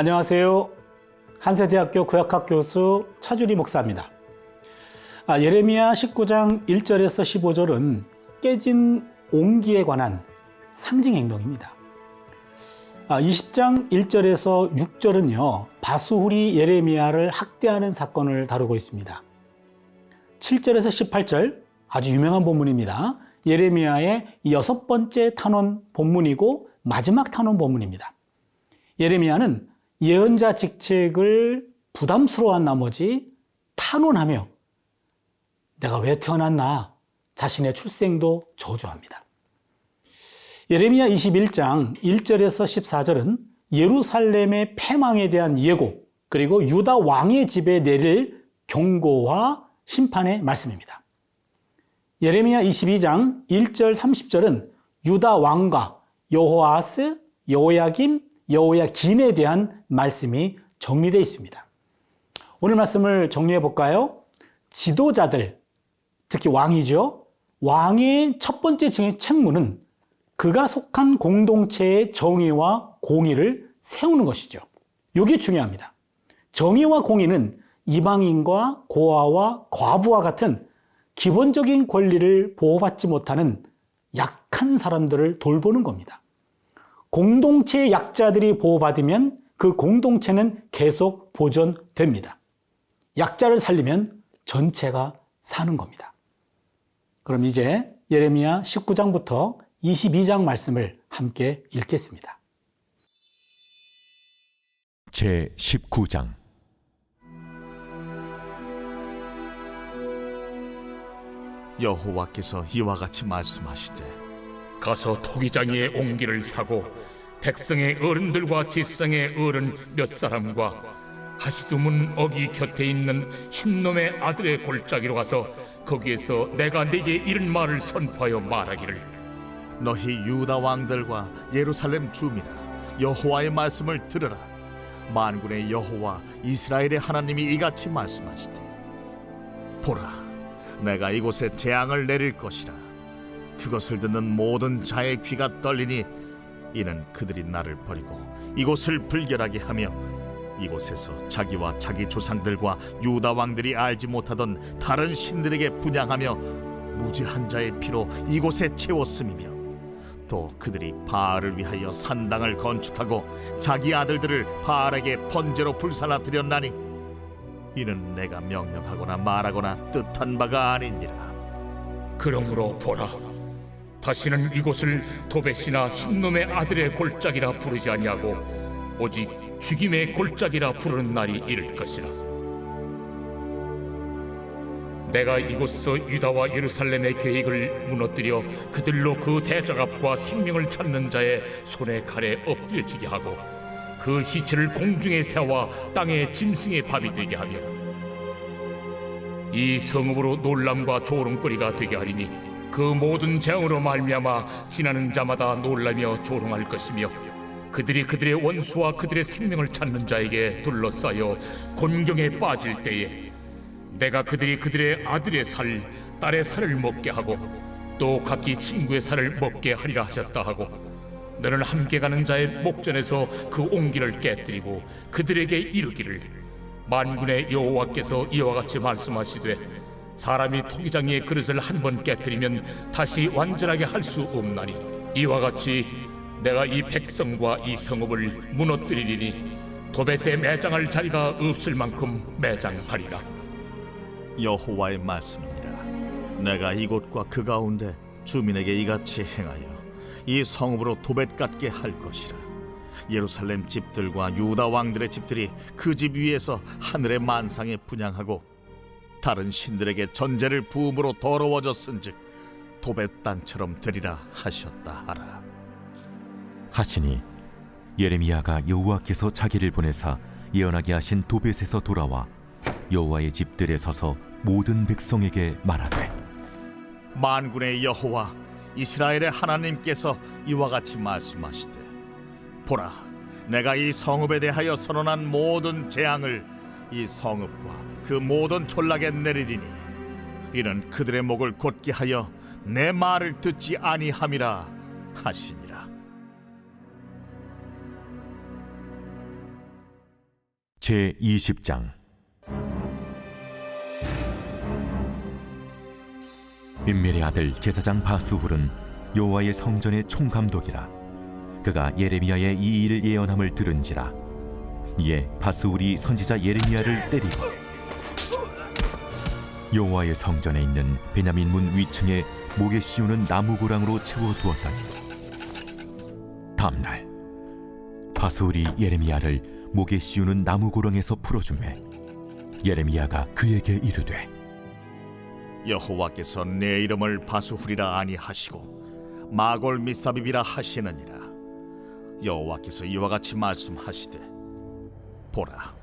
안녕하세요. 한세대학교 구약학 교수 차주리 목사입니다. 아, 예레미야 19장 1절에서 15절은 깨진 옹기에 관한 상징 행동입니다. 아, 20장 1절에서 6절은요, 바수훌이 예레미야를 학대하는 사건을 다루고 있습니다. 7절에서 18절, 아주 유명한 본문입니다. 예레미야의 여섯 번째 탄원 본문이고 마지막 탄원 본문입니다. 예레미야는 예언자 직책을 부담스러워한 나머지 탄원하며 내가 왜 태어났나 자신의 출생도 저주합니다. 예레미야 21장 1절에서 14절은 예루살렘의 패망에 대한 예고 그리고 유다 왕의 집에 내릴 경고와 심판의 말씀입니다. 예레미야 22장 1절 30절은 유다 왕과 여호아스, 여호야김, 여호야 긴에 대한 말씀이 정리되어 있습니다. 오늘 말씀을 정리해 볼까요? 지도자들, 특히 왕이죠. 왕의 첫 번째 책무는 그가 속한 공동체의 정의와 공의를 세우는 것이죠. 이게 중요합니다. 정의와 공의는 이방인과 고아와 과부와 같은 기본적인 권리를 보호받지 못하는 약한 사람들을 돌보는 겁니다. 공동체의 약자들이 보호받으면 그 공동체는 계속 보존됩니다. 약자를 살리면 전체가 사는 겁니다. 그럼 이제 예레미야 19장부터 22장 말씀을 함께 읽겠습니다. 제 19장 여호와께서 이와 같이 말씀하시되 가서 토기장이의 옹기를 사고 백성의 어른들과 지성의 어른 몇 사람과 하시두문 어기 곁에 있는 흰놈의 아들의 골짜기로 가서 거기에서 내가 네게 이른 말을 선포하여 말하기를. 너희 유다 왕들과 예루살렘 주민아 여호와의 말씀을 들으라. 만군의 여호와 이스라엘의 하나님이 이같이 말씀하시되 보라 내가 이곳에 재앙을 내릴 것이라 그것을 듣는 모든 자의 귀가 떨리니 이는 그들이 나를 버리고 이곳을 불결하게 하며 이곳에서 자기와 자기 조상들과 유다 왕들이 알지 못하던 다른 신들에게 분양하며 무지한 자의 피로 이곳에 채웠음이며 또 그들이 바알을 위하여 산당을 건축하고 자기 아들들을 바알에게 번제로 불살라 드렸나니 이는 내가 명령하거나 말하거나 뜻한 바가 아니니라. 그러므로 보라 다시는 이곳을 도벳이나 흰놈의 아들의 골짜기라 부르지 아니하고 오직 죽임의 골짜기라 부르는 날이 이를 것이라. 내가 이곳서 유다와 예루살렘의 계획을 무너뜨려 그들로 그 대적압과 생명을 찾는 자의 손에 칼에 엎드려지게 하고 그 시체를 공중에 세워 땅의 짐승의 밥이 되게 하며 이 성읍으로 놀람과 조롱거리가 되게 하리니 그 모든 재앙으로 말미암아 지나는 자마다 놀라며 조롱할 것이며 그들이 그들의 원수와 그들의 생명을 찾는 자에게 둘러싸여 곤경에 빠질 때에 내가 그들이 그들의 아들의 살, 딸의 살을 먹게 하고 또 각기 친구의 살을 먹게 하리라 하셨다 하고 너는 함께 가는 자의 목전에서 그 옹기를 깨뜨리고 그들에게 이르기를 만군의 여호와께서 이와 같이 말씀하시되 사람이 토기장이의 그릇을 한 번 깨뜨리면 다시 완전하게 할 수 없나니 이와 같이 내가 이 백성과 이 성읍을 무너뜨리리니 도벳에 매장할 자리가 없을 만큼 매장하리라 여호와의 말씀입니다. 내가 이곳과 그 가운데 주민에게 이같이 행하여 이 성읍으로 도벳 같게 할 것이라. 예루살렘 집들과 유다 왕들의 집들이 그 집 위에서 하늘의 만상에 분양하고 다른 신들에게 전제를 부음으로 더러워졌은즉 도벳 땅처럼 되리라 하셨다 하라. 하시니 예레미야가 여호와께서 자기를 보내사 예언하게 하신 도벳에서 돌아와 여호와의 집들에 서서 모든 백성에게 말하되 만군의 여호와 이스라엘의 하나님께서 이와 같이 말씀하시되 보라 내가 이 성읍에 대하여 선언한 모든 재앙을 이 성읍과 그 모든 촌락에 내리리니 이는 그들의 목을 곧게 하여 내 말을 듣지 아니함이라 하시니라. 제 20장. 임멜의 아들 제사장 바스훌은 여호와의 성전의 총감독이라. 그가 예레미야의 이 일을 예언함을 들은지라. 이에 바스훌이 선지자 예레미야를 때리고 여호와의 성전에 있는 베냐민 문 위층에 목에 씌우는 나무 고랑으로 채워 두었더니 다음 날 바스울이 예레미야를 목에 씌우는 나무 고랑에서 풀어주매 예레미야가 그에게 이르되 여호와께서 내 이름을 바수후리라 아니하시고 마골 미사비비라 하시느니라. 여호와께서 이와 같이 말씀하시되 보라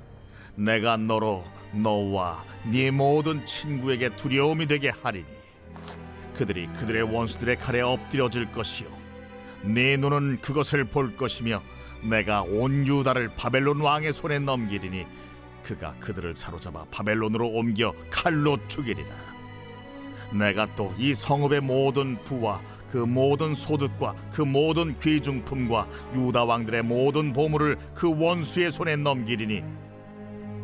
내가 너로 너와 네 모든 친구에게 두려움이 되게 하리니 그들이 그들의 원수들의 칼에 엎드려질 것이요. 네 눈은 그것을 볼 것이며 내가 온 유다를 바벨론 왕의 손에 넘기리니 그가 그들을 사로잡아 바벨론으로 옮겨 칼로 죽이리라. 내가 또 이 성읍의 모든 부와 그 모든 소득과 그 모든 귀중품과 유다 왕들의 모든 보물을 그 원수의 손에 넘기리니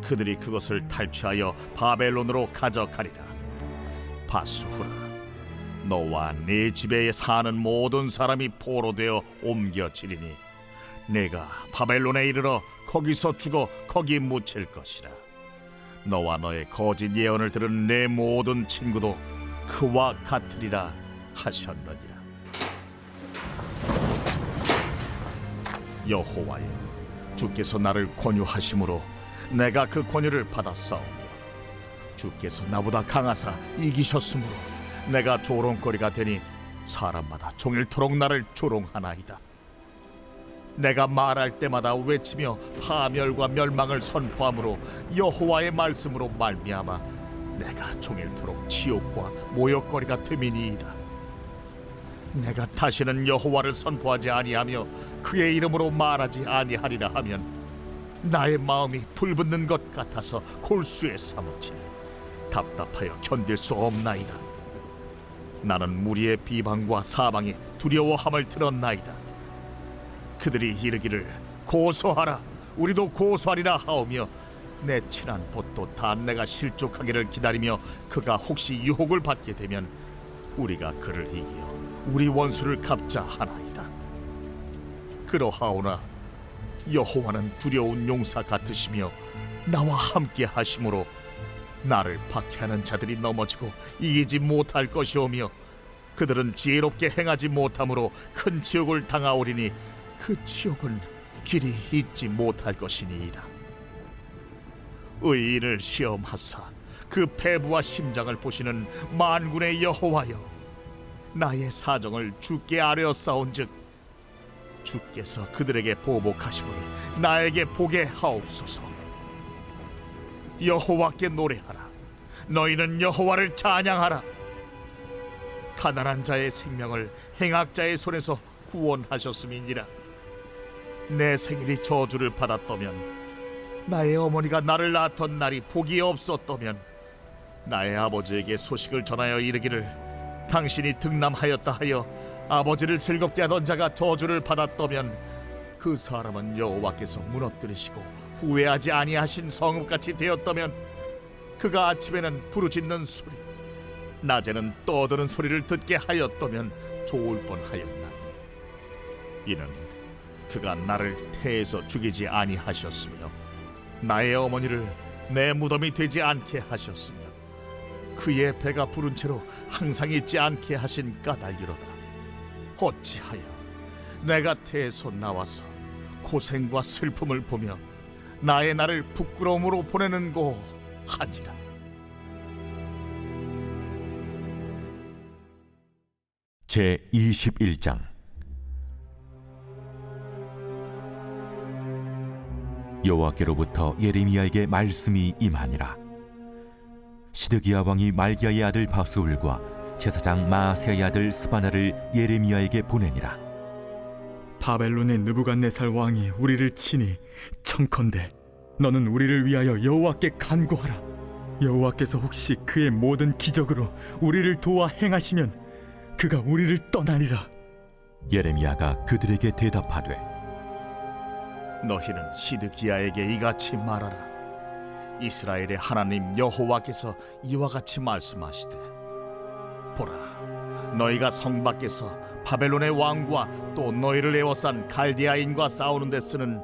그들이 그것을 탈취하여 바벨론으로 가져가리라. 바수후라 너와 네 집에 사는 모든 사람이 포로되어 옮겨지리니 내가 바벨론에 이르러 거기서 죽어 거기 묻힐 것이라. 너와 너의 거짓 예언을 들은 내 모든 친구도 그와 같으리라 하셨느니라. 여호와여 주께서 나를 권유하심으로 내가 그 권유를 받았사오며 주께서 나보다 강하사 이기셨으므로 내가 조롱거리가 되니 사람마다 종일토록 나를 조롱하나이다 내가 말할 때마다 외치며 파멸과 멸망을 선포함으로 여호와의 말씀으로 말미암아 내가 종일토록 치욕과 모욕거리가 됨이니이다. 내가 다시는 여호와를 선포하지 아니하며 그의 이름으로 말하지 아니하리라 하면 나의 마음이 불붙는 것 같아서 골수에 사무치니 답답하여 견딜 수 없나이다. 나는 무리의 비방과 사방에 두려워함을 들었나이다. 그들이 이르기를 고소하라 우리도 고소하리라 하오며 내 친한 보또 다 내가 실족하기를 기다리며 그가 혹시 유혹을 받게 되면 우리가 그를 이기어 우리 원수를 갚자 하나이다 그러하오나 여호와는 두려운 용사 같으시며 나와 함께 하심으로 나를 박해하는 자들이 넘어지고 이기지 못할 것이오며 그들은 지혜롭게 행하지 못함으로 큰 치욕을 당하오리니 그 치욕은 길이 잊지 못할 것이니이다. 의인을 시험하사 그 패부와 심장을 보시는 만군의 여호와여, 나의 사정을 주께 아뢰어 싸운즉 주께서 그들에게 보복하심을 나에게 보게 하옵소서. 여호와께 노래하라. 너희는 여호와를 찬양하라. 가난한 자의 생명을 행악자의 손에서 구원하셨음이니라. 내 생일이 저주를 받았다면 나의 어머니가 나를 낳았던 날이 복이 없었다면 나의 아버지에게 소식을 전하여 이르기를 당신이 등남하였다 하여 아버지를 즐겁게 하던 자가 저주를 받았다면 그 사람은 여호와께서 무너뜨리시고 후회하지 아니하신 성읍같이 되었다면 그가 아침에는 부르짖는 소리 낮에는 떠드는 소리를 듣게 하였다면 좋을 뻔하였나니. 이는 그가 나를 태에서 죽이지 아니하셨으며 나의 어머니를 내 무덤이 되지 않게 하셨으며 그의 배가 부른 채로 항상 있지 않게 하신 까닭이로다 어찌하여 내가 태에서 나와서 고생과 슬픔을 보며 나의 나를 부끄러움으로 보내는고 하니라. 제 21장. 여호와께로부터 예레미야에게 말씀이 임하니라. 시드기야 왕이 말기야의 아들 바스울과 제사장 마아세야의 아들 스바나를 예레미야에게 보내니라. 바벨론의 느부갓네살 왕이 우리를 치니 청컨대 너는 우리를 위하여 여호와께 간구하라. 여호와께서 혹시 그의 모든 기적으로 우리를 도와 행하시면 그가 우리를 떠나리라. 예레미야가 그들에게 대답하되 너희는 시드기야에게 이같이 말하라. 이스라엘의 하나님 여호와께서 이와 같이 말씀하시되 보라 너희가 성 밖에서 바벨론의 왕과 또 너희를 에워싼 갈디아인과 싸우는 데 쓰는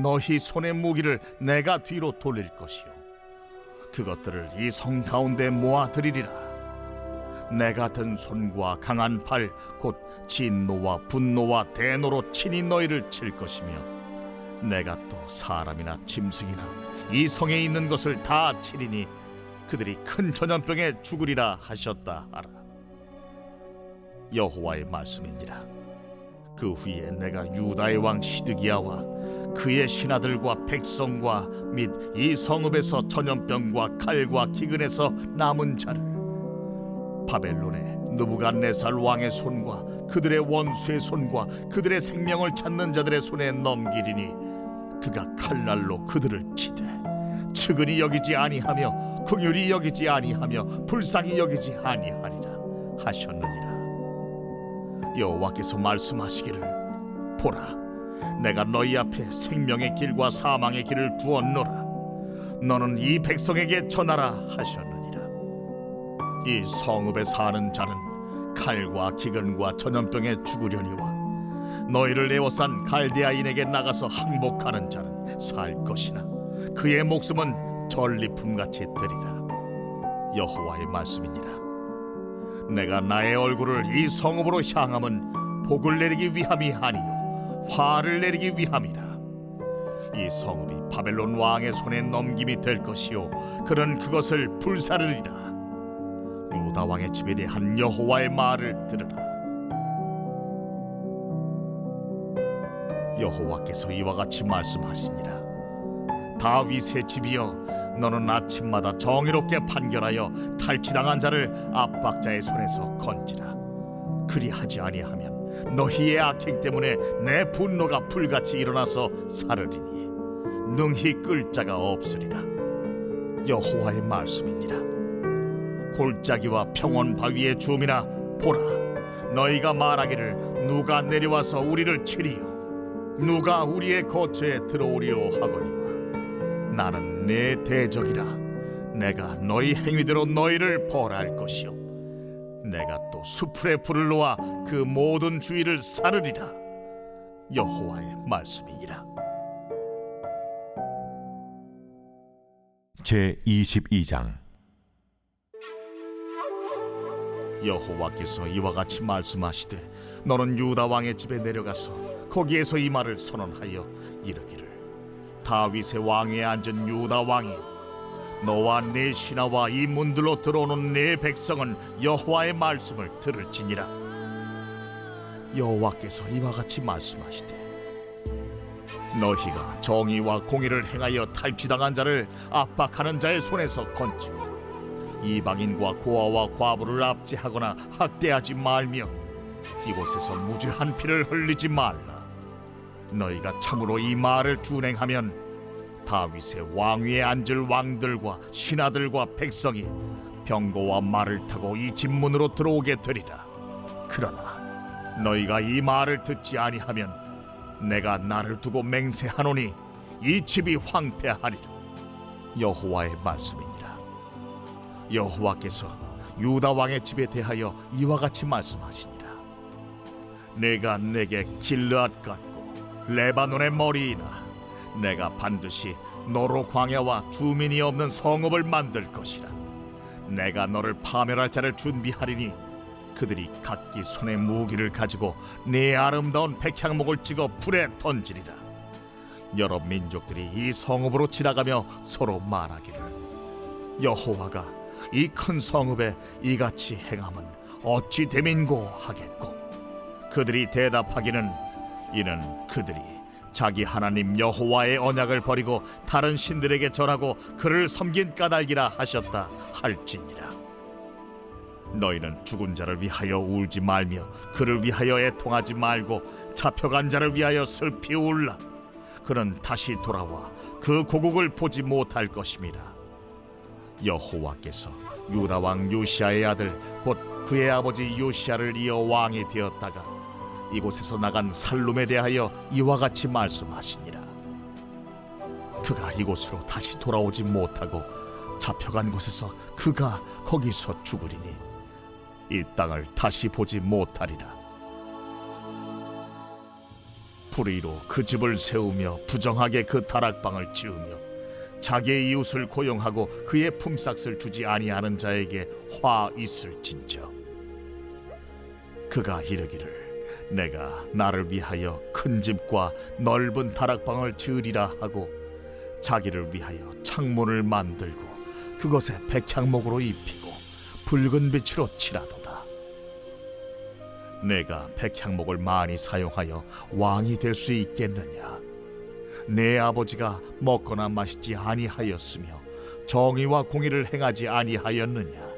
너희 손의 무기를 내가 뒤로 돌릴 것이요. 그것들을 이 성 가운데 모아들이리라. 내가 든 손과 강한 팔 곧 진노와 분노와 대노로 친히 너희를 칠 것이며 내가 또 사람이나 짐승이나 이 성에 있는 것을 다 치리니 그들이 큰 전염병에 죽으리라 하셨다 하라 여호와의 말씀이니라. 그 후에 내가 유다의 왕 시드기야와 그의 신하들과 백성과 및 이 성읍에서 전염병과 칼과 기근에서 남은 자를 바벨론의 느부갓네살 왕의 손과 그들의 원수의 손과 그들의 생명을 찾는 자들의 손에 넘기리니 그가 칼날로 그들을 치되 측은히 여기지 아니하며 긍휼히 여기지 아니하며 불쌍히 여기지 아니하리라 하셨느니라 여호와께서 말씀하시기를 보라 내가 너희 앞에 생명의 길과 사망의 길을 두었노라. 너는 이 백성에게 전하라 하셨느니라. 이 성읍에 사는 자는 칼과 기근과 전염병에 죽으려니와 너희를 에워싼 갈대아인에게 나가서 항복하는 자는 살 것이나 그의 목숨은 전리품같이 되리라. 여호와의 말씀이니라 내가 나의 얼굴을 이 성읍으로 향함은 복을 내리기 위함이 아니요 화를 내리기 위함이라. 이 성읍이 바벨론 왕의 손에 넘김이 될 것이요 그는 그것을 불사르리라. 유다 왕의 집에 대한 여호와의 말을 들으라. 여호와께서 이와 같이 말씀하시니라. 다윗의 집이여 너는 아침마다 정의롭게 판결하여 탈취당한 자를 압박자의 손에서 건지라. 그리하지 아니하면 너희의 악행 때문에 내 분노가 불같이 일어나서 사르리니 능히 끌 자가 없으리라. 여호와의 말씀이니라. 골짜기와 평원 바위의 주민아 보라. 너희가 말하기를 누가 내려와서 우리를 치리요? 누가 우리의 거처에 들어오리요 하거니와 나는 내 대적이라. 내가 너희 행위대로 너희를 벌할 것이요. 내가 또 수풀의 불을 놓아 그 모든 주위를 사르리라. 여호와의 말씀이니라. 제 22장. 여호와께서 이와 같이 말씀하시되 너는 유다 왕의 집에 내려가서 거기에서 이 말을 선언하여 이르기를 다윗의 왕위에 앉은 유다 왕이 너와 네 신하와 이 문들로 들어오는 네 백성은 여호와의 말씀을 들을지니라 여호와께서 이와 같이 말씀하시되 너희가 정의와 공의를 행하여 탈취당한 자를 압박하는 자의 손에서 건지고 이방인과 고아와 과부를 압제하거나 학대하지 말며 이곳에서 무죄한 피를 흘리지 말라. 너희가 참으로 이 말을 준행하면 다윗의 왕위에 앉을 왕들과 신하들과 백성이 병거와 말을 타고 이 집문으로 들어오게 되리라. 그러나 너희가 이 말을 듣지 아니하면 내가 나를 두고 맹세하노니 이 집이 황폐하리라. 여호와의 말씀이니라. 여호와께서 유다 왕의 집에 대하여 이와 같이 말씀하시니라 내가 내게 길르앗 같고 레바논의 머리이나 내가 반드시 너로 광야와 주민이 없는 성읍을 만들 것이라. 내가 너를 파멸할 자를 준비하리니 그들이 각기 손에 무기를 가지고 네 아름다운 백향목을 찍어 불에 던지리라. 여러 민족들이 이 성읍으로 지나가며 서로 말하기를 여호와가 이 큰 성읍에 이같이 행함은 어찌 됨인고 하겠고 그들이 대답하기는 이는 그들이 자기 하나님 여호와의 언약을 버리고 다른 신들에게 절하고 그를 섬긴 까닭이라 하셨다 할지니라. 너희는 죽은 자를 위하여 울지 말며 그를 위하여 애통하지 말고 잡혀간 자를 위하여 슬피 울라. 그는 다시 돌아와 그 고국을 보지 못할 것입니다 여호와께서 유다 왕 요시아의 아들 곧 그의 아버지 요시아를 이어 왕이 되었다가 이곳에서 나간 살룸에 대하여 이와 같이 말씀하시니라 그가 이곳으로 다시 돌아오지 못하고 잡혀간 곳에서 그가 거기서 죽으리니 이 땅을 다시 보지 못하리라. 불의로 그 집을 세우며 부정하게 그 다락방을 지으며 자기의 이웃을 고용하고 그의 품삯을 주지 아니하는 자에게 화 있을진저 그가 이르기를 내가 나를 위하여 큰 집과 넓은 다락방을 지으리라 하고 자기를 위하여 창문을 만들고 그것에 백향목으로 입히고 붉은 빛으로 칠하도다. 내가 백향목을 많이 사용하여 왕이 될 수 있겠느냐? 내 아버지가 먹거나 마시지 아니하였으며 정의와 공의를 행하지 아니하였느냐?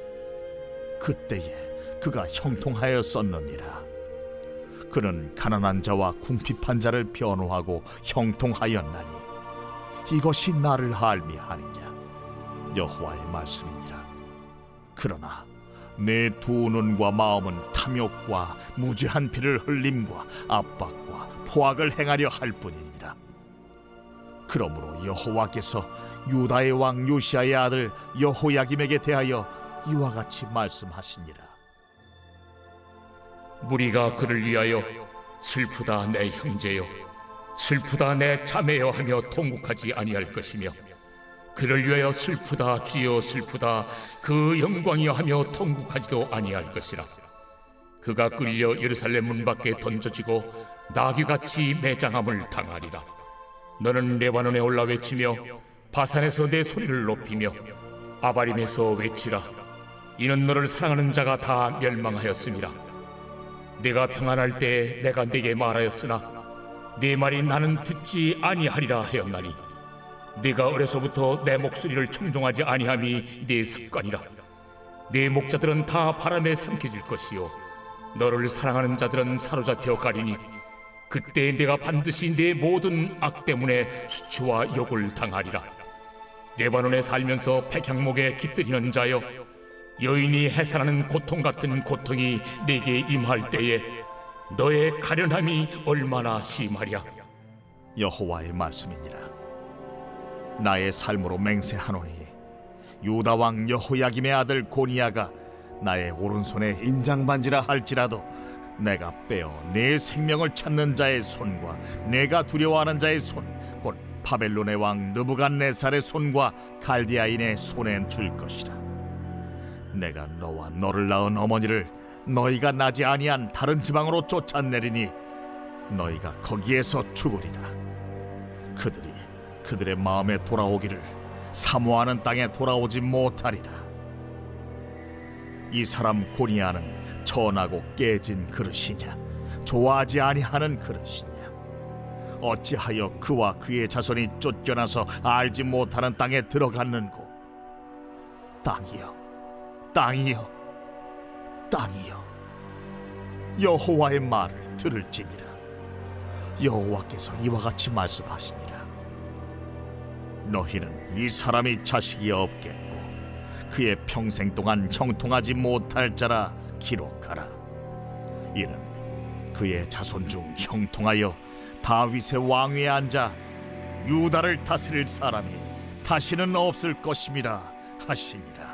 그때에 그가 형통하였었느니라 그는 가난한 자와 궁핍한 자를 변호하고 형통하였나니 이것이 나를 알미하느냐? 여호와의 말씀이니라. 그러나 내 두 눈과 마음은 탐욕과 무죄한 피를 흘림과 압박과 포악을 행하려 할 뿐이니라. 그러므로 여호와께서 유다의 왕 요시아의 아들 여호야김에게 대하여 이와 같이 말씀하시니라 무리가 그를 위하여 슬프다 내 형제여. 슬프다 내 자매여 하며 통곡하지 아니할 것이며 그를 위하여 슬프다 주여 슬프다 그 영광이여 하며 통곡하지도 아니할 것이라. 그가 끌려 예루살렘 문 밖에 던져지고 나귀같이 매장함을 당하리라. 너는 레바논에 올라 외치며 바산에서 내 소리를 높이며 아바림에서 외치라. 이는 너를 사랑하는 자가 다 멸망하였음이라 내가 평안할 때 내가 네게 말하였으나 네 말이 나는 듣지 아니하리라 하였나니 네가 어려서부터 내 목소리를 청종하지 아니함이 네 습관이라. 네 목자들은 다 바람에 삼켜질 것이요. 너를 사랑하는 자들은 사로잡혀 가리니 그때 내가 반드시 네 모든 악 때문에 수치와 욕을 당하리라. 레바논에 살면서 백향목에 깃들이는 자여 여인이 해산하는 고통 같은 고통이 내게 임할 때에 너의 가련함이 얼마나 심하랴. 여호와의 말씀이니라. 나의 삶으로 맹세하노니 유다 왕 여호야김의 아들 고니야가 나의 오른손에 인장 반지라 할지라도 내가 빼어 내 생명을 찾는 자의 손과 내가 두려워하는 자의 손 곧 바벨론의 왕 느부갓네살의 손과 갈디아인의 손에 줄 것이라 내가 너와 너를 낳은 어머니를 너희가 나지 아니한 다른 지방으로 쫓아내리니 너희가 거기에서 죽으리라. 그들이 그들의 마음에 돌아오기를 사모하는 땅에 돌아오지 못하리라. 이 사람 고니아는 천하고 깨진 그릇이냐 좋아하지 아니하는 그릇이냐? 어찌하여 그와 그의 자손이 쫓겨나서 알지 못하는 땅에 들어갔는고? 땅이여 땅이여 땅이여 여호와의 말을 들을지니라 여호와께서 이와 같이 말씀하시니라 너희는 이 사람이 자식이 없겠고 그의 평생 동안 형통하지 못할 자라 기록하라. 이는 그의 자손 중 형통하여 다윗의 왕위에 앉아 유다를 다스릴 사람이 다시는 없을 것임이라 하시니라.